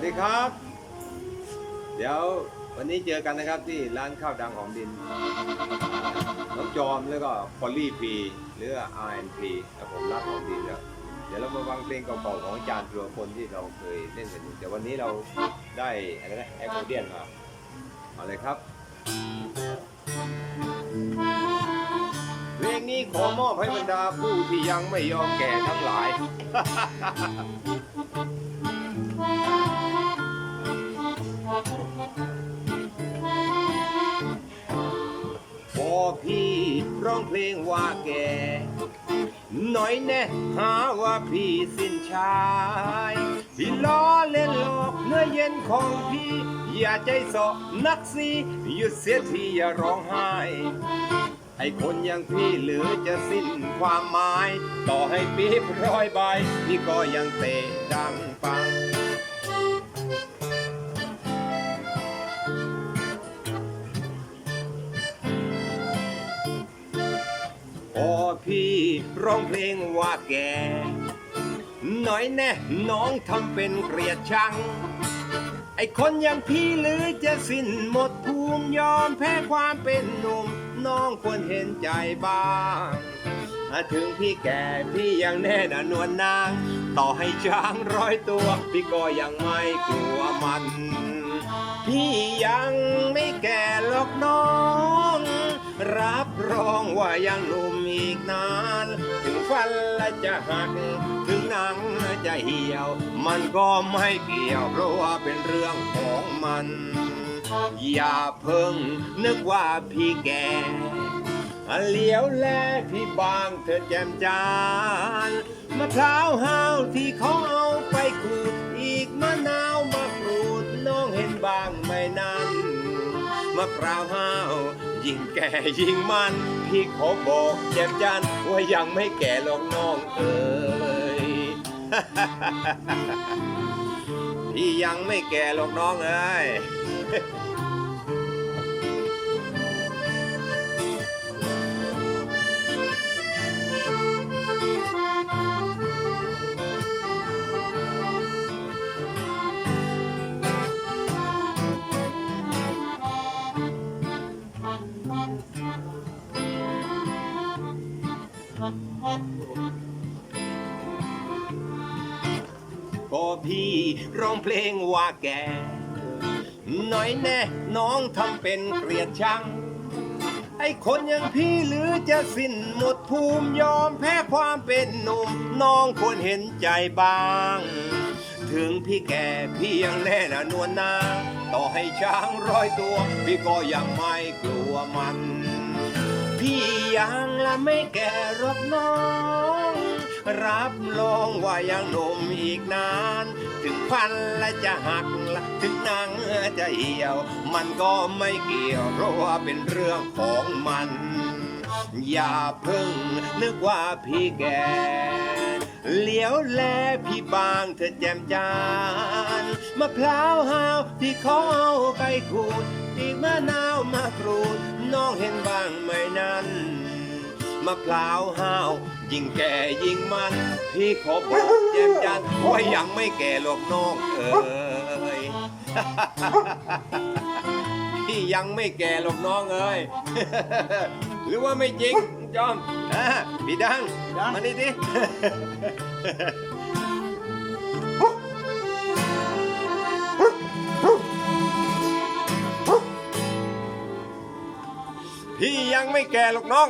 วัสดีครับ เดี๋ยววันนี้เจอกันนะครับที่ร้านข้าวดังหอมดินน้องจอมแล้วก็พอลลี่พีหรือ RNP ครับผมรักหอมดินครับเดี๋ยวเรามาฟังเพลงเก่าๆของอาจารย์สุรพลที่เราเคยเล่นกันอยู่แต่วันนี้เราได้อะไรนะแอคโคเดียนมาเอาเลยครับเพลงนี้ขอมอบให้บรรดาผู้ที่ยังไม่ยอมแก่ทั้งหลาย ร้องเพลงว่าแกหน่อยแน่หาว่าพี่สิ้นชาย พี่ล้อเล่นหลอกเนื้อเย็นของพี่ อย่าใจสาะนักสิหยุดเสียทีอย่าร้องไห้ไอ้คนอย่างพี่หรือจะสิ้นความหมาย ต่อให้ปีบร้อยใบพี่ก็ยังเตะดังปัง ร้องเพลงว่าแก หน่อยแน่น้องทำเป็นเกลียดชัง ไอคนอย่างพี่หรือจะสิ้นหมดภูมิยอมแพ้ความเป็นหนุ่ม น้องควรเห็นใจบ้างถ้าถึงพี่แก่พี่ยังแน่นะนวลนาง ต่อให้ช้างร้อยตัว พี่ก็ยังไม่กลัวมัน พี่ยังไม่แก่หรอกน้อง รับรองว่ายังหนุ่มอีกนาน ถึงฟันและจะหัก ถึงหนังจะเหี่ยว มันก็ไม่เกี่ยว เพราะว่าเป็นเรื่องของมัน อย่าเพิ่งนึกว่าพี่แก่เหลียวแลพี่บางเธอแจมจานมะพร้าวห้าวที่เขาเอาไปขูดอีกมะนาวมะกรูดน้องเห็นบางไหม่นั้นมะพร้าวห้าว ยิ่งแก่ยิ่งมัน พี่ขอบอกแจ่มจันว่ายังไม่แก่หรอกน้องเอ๋ย พี่ยังไม่แก่หรอกน้องเอ้ย ก็พี่ร้องเพลงว่าแก หน่อยแน่น้องทำเป็นเกลียดชัง ไอ้คนอย่างพี่หรือจะสิ้นหมดภูมิยอมแพ้ความเป็นหนุ่ม น้องควรเห็นใจบ้าง ถึงพี่แก่พี่ยังแน่นะนวลนางต่อให้ช้างร้อยตัว พี่ก็ยังไม่กลัวมัน พี่ยังละไม่แก่รอกน้อง รับรองว่ายังหนุ่มอีกนาน ถึงพันและจะหักละถึงนังจะเหี่ยว มันก็ไม่เกี่ยวเพราะว่าเป็นเรื่องของมัน อย่าเพิ่งนึกว่าพี่แก่เหลียวแลพี่บางเธอแจมจานมะพร้าวหาวที่เขาเอาไปขูดอีกมะนาวมากรู บ้างไหมนั้นมะพร้าวห้าว ยิ่งแก่ยิ่งมัน พี่ขอบอกแจ่มจันว่ายังไม่แก่หรอกน้องเอ๋ยพี่ยังไม่แก่หรอกน้องเอ้ย หรือว่าไม่จริงจอมอะพี่ดังดังมานี่ดิ ยังไม่แก่หรอกน้อง